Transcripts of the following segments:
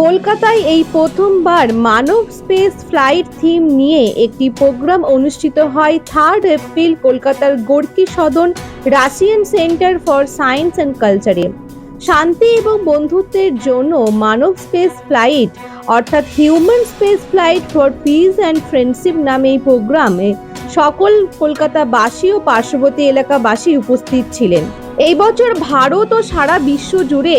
কলকাতায় এই প্রথমবার মানব স্পেস ফ্লাইট থিম নিয়ে একটি প্রোগ্রাম অনুষ্ঠিত হয় থার্ড এপ্রিল কলকাতার Gorky Sadan Russian centre for science and কালচারে। শান্তি এবং বন্ধুত্বের জন্য মানব স্পেস ফ্লাইট, অর্থাৎ human space flight for peace and friendship নামে এই প্রোগ্রামে সকল কলকাতাবাসী ও পার্শ্ববর্তী এলাকাবাসী উপস্থিত ছিলেন। এই বছর ভারত ও সারা বিশ্ব জুড়ে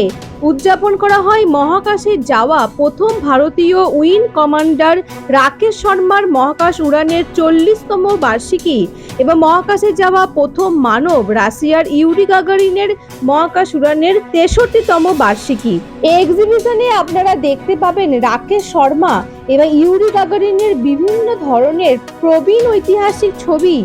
উদযাপন করা হয় মহাকাশে যাওয়া প্রথম ভারতীয় উইন কমান্ডার রাকেশ শর্মার মহাকাশ উড়ানের চল্লিশতম বার্ষিকী এবং মহাকাশে যাওয়া প্রথম মানব রাশিয়ার ইউরি গাগারিনের মহাকাশ উড়ানের তেষট্টিতম বার্ষিকী। এই এক্সিবিশনে আপনারা দেখতে পাবেন রাকেশ শর্মা এবং ইউরি গাগারিনের বিভিন্ন ধরনের প্রবীণ ঐতিহাসিক ছবি।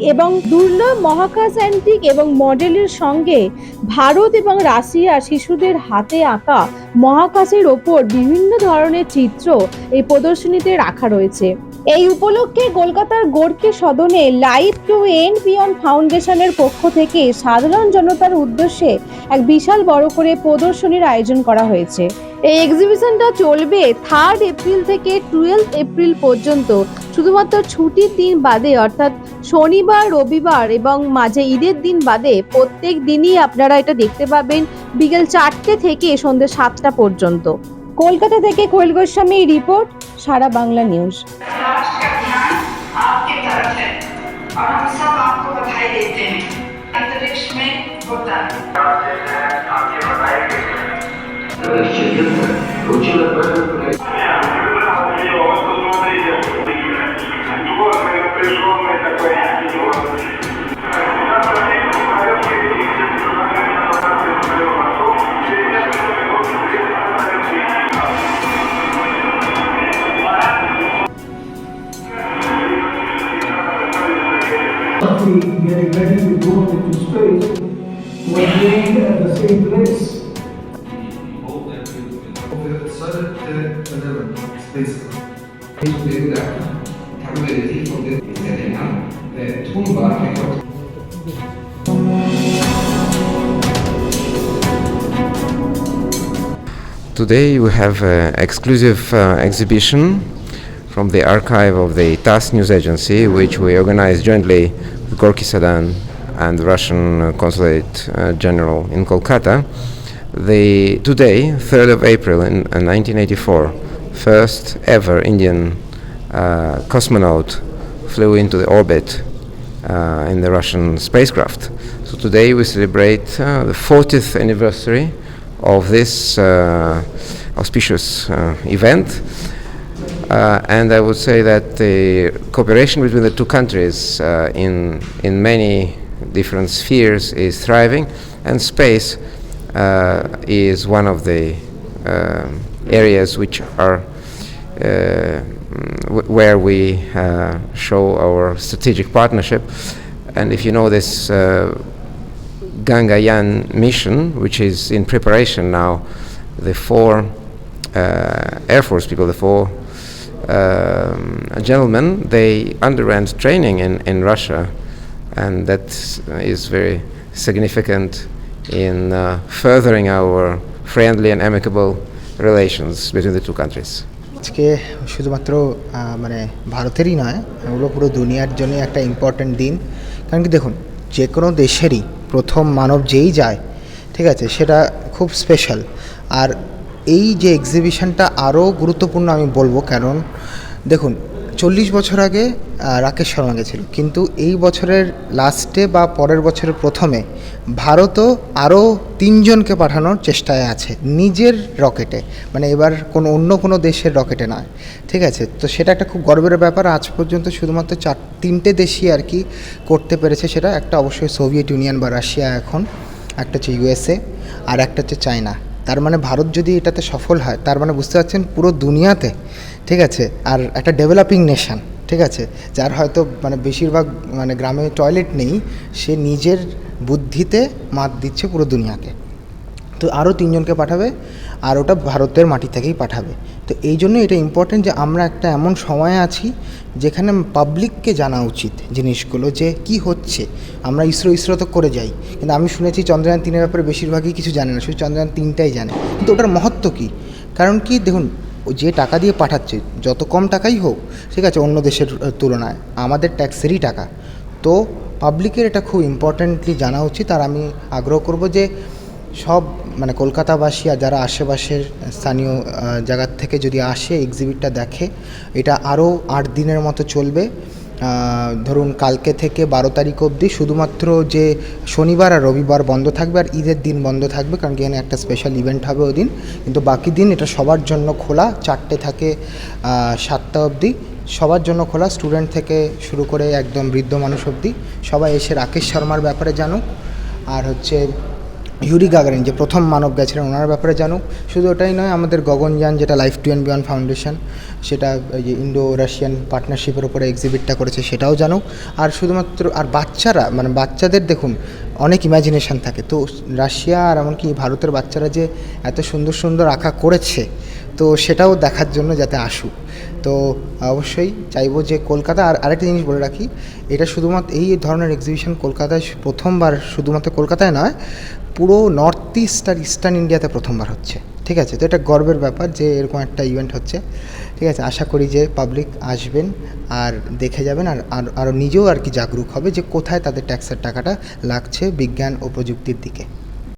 এবং দুর্লভ মহাকাশ অ্যান্টিক এবং মডেলের সঙ্গে ভারত এবং রাশিয়া শিশুদের হাতে আঁকা মহাকাশের ওপর বিভিন্ন ধরনের চিত্র এই প্রদর্শনীতে রাখা রয়েছে। এই উপলক্ষে কলকাতার গোর্কে সদনে লাইফ টু এন্ড বিয়ন্ড ফাউন্ডেশনের পক্ষ থেকে সাধারণ জনতার উদ্দেশ্যে এক বিশাল বড় করে প্রদর্শনীর আয়োজন করা হয়েছে। এই এক্সিবিশনটা চলবে থার্ড এপ্রিল থেকে টুয়েলভ এপ্রিল পর্যন্ত। শুধুমাত্র ছুটির দিন বাদে, অর্থাৎ শনিবার, রবিবার এবং মাঝে ঈদের দিন বাদে প্রত্যেক দিনই আপনারা এটা দেখতে পাবেন বিকেল চারটে থেকে সন্ধ্যে সাতটা পর্যন্ত। কলকাতা থেকে কোয়েল গোস্বামী রিপোর্ট সারা বাংলা নিউজ और हम सब आपको बधाई देते हैं। अंतरिक्ष में होता है getting ready to go into space were doing at the same place. Solid 11 spacecraft. Desde la capability the setting up the toolbar method Today we have an exclusive uh, exhibition from the archive of the TASS news agency, which we organized jointly with Gorky Sadan and the Russian uh, Consulate uh, General in Kolkata. The today, 3rd of April in uh, 1984, first ever Indian uh, cosmonaut flew into the orbit uh, in the Russian spacecraft. So today we celebrate uh, the 40th anniversary of this uh, auspicious uh, event. Uh, and I would say that the cooperation between the two countries uh, in, in many different spheres is thriving, and space uh, is one of the um areas which are uh, mm, where we uh, show our strategic partnership. And if you know this uh, Gangayan mission, which is in preparation now, the four Air Force people, the four um, gentlemen, they underwent training in, in Russia, and that is very significant in uh, furthering our friendly and amicable relations between the two countries. আজকে শুধুমাত্র মানে ভারতেরই নয় ওগুলো পুরো দুনিয়ার জন্য একটা important দিন কারণ কি দেখুন যে কোনো দেশেরই প্রথম মানব যেই যায় ঠিক আছে সেটা খুব স্পেশাল আর এই যে এক্সিবিশনটা আরও গুরুত্বপূর্ণ আমি বলব কারণ দেখুন চল্লিশ বছর আগে রাকেশ শর্মা গেছিল। কিন্তু এই বছরের লাস্টে বা পরের বছরের প্রথমে ভারতও আরও তিনজনকে পাঠানোর চেষ্টায় আছে, নিজের রকেটে। মানে এবার কোনো অন্য কোনো দেশের রকেটে নয়। ঠিক আছে? তো সেটা একটা খুব গর্বের ব্যাপার। আজ পর্যন্ত শুধুমাত্র চার, তিনটে দেশই আর কি করতে পেরেছে সেটা। একটা অবশ্যই সোভিয়েত ইউনিয়ন বা রাশিয়া এখন, একটা হচ্ছে ইউএসএ আর একটা হচ্ছে চায়না। তার মানে ভারত যদি এটাতে সফল হয়, তার মানে বুঝতে পারছেন পুরো দুনিয়াতে ঠিক আছে? আর একটা ডেভেলপিং নেশন ঠিক আছে? যার হয়তো মানে বেশিরভাগ মানে গ্রামে টয়লেট নেই, সে নিজের বুদ্ধিতে মাত দিচ্ছে পুরো দুনিয়াকে। তো আরও তিনজনকে পাঠাবে, আর ওটা ভারতের মাটি থেকেই পাঠাবে। তো এই জন্য এটা ইম্পর্টেন্ট যে আমরা একটা এমন সময়ে আছি, যেখানে পাবলিককে জানা উচিত জিনিসগুলো যে কি হচ্ছে। আমরা ইসরো ইসরো তো করে যাই। কিন্তু আমি শুনেছি চন্দ্রযান তিনের ব্যাপারে বেশিরভাগই কিছু জানে না, শুধু চন্দ্রযান তিনটাই জানে। কিন্তু ওটার মহত্ব কী? কারণ কি? দেখুন যে টাকা দিয়ে পাঠাচ্ছে, যত কম টাকাই হোক, ঠিক আছে, অন্য দেশের তুলনায়, আমাদের ট্যাক্সেরই টাকা। তো পাবলিকের এটা খুব ইম্পর্ট্যান্টলি জানা উচিত, আর আমি আগ্রহ করব যে সব মানে কলকাতাবাসী আর যারা আশেপাশের স্থানীয় জায়গার থেকে যদি আসে এক্সিবিটটা দেখে, এটা আরও আট দিনের মতো চলবে। ধরুন কালকে থেকে বারো তারিখ অবধি শুধুমাত্র যে শনিবার আর রবিবার বন্ধ থাকবে আর ঈদের দিন বন্ধ থাকবে, কারণ কি এখানে একটা স্পেশাল ইভেন্ট হবে ওই দিন কিন্তু বাকি দিন এটা সবার জন্য খোলা, চারটে থাকে সাতটা অবধি সবার জন্য খোলা। স্টুডেন্ট থেকে শুরু করে একদম বৃদ্ধ মানুষ অবধি সবাই এসে রাকেশ শর্মার ব্যাপারে জানুক। আর হচ্ছে ইউরি গাগারিন, যে প্রথম মানব গেছিলেন, ওনার ব্যাপারে জানুক। শুধু ওটাই নয়, আমাদের গগনযান যেটা life two and beyond foundation সেটা যে ইন্ডো রাশিয়ান পার্টনারশিপের উপরে এক্সিবিটটা করেছে, সেটাও জানুক। আর শুধুমাত্র, আর বাচ্চারা মানে বাচ্চাদের দেখুন, অনেক ইমাজিনেশন থাকে। তো রাশিয়া আর এমনকি ভারতের বাচ্চারা যে এত সুন্দর সুন্দর আঁকা করেছে, তো সেটাও দেখার জন্য যাতে আসুক। তো অবশ্যই চাইব যে কলকাতা, আর আরেকটা জিনিস বলে রাখি, এটা শুধুমাত্র, এই ধরনের এক্সিবিশন কলকাতায় প্রথমবার শুধুমাত্র কলকাতায় নয় পুরো নর্থ ইস্ট আর ইস্টার্ন ইন্ডিয়াতে প্রথমবার হচ্ছে। ঠিক আছে? তো এটা গর্বের ব্যাপার যে এরকম একটা ইভেন্ট হচ্ছে। ঠিক আছে? আশা করি যে পাবলিক আসবেন আর দেখে যাবেন আর আর আরও নিজেও আর কি জাগরুক হবে যে কোথায় তাদের ট্যাক্সের টাকাটা লাগছে বিজ্ঞান ও প্রযুক্তির দিকে।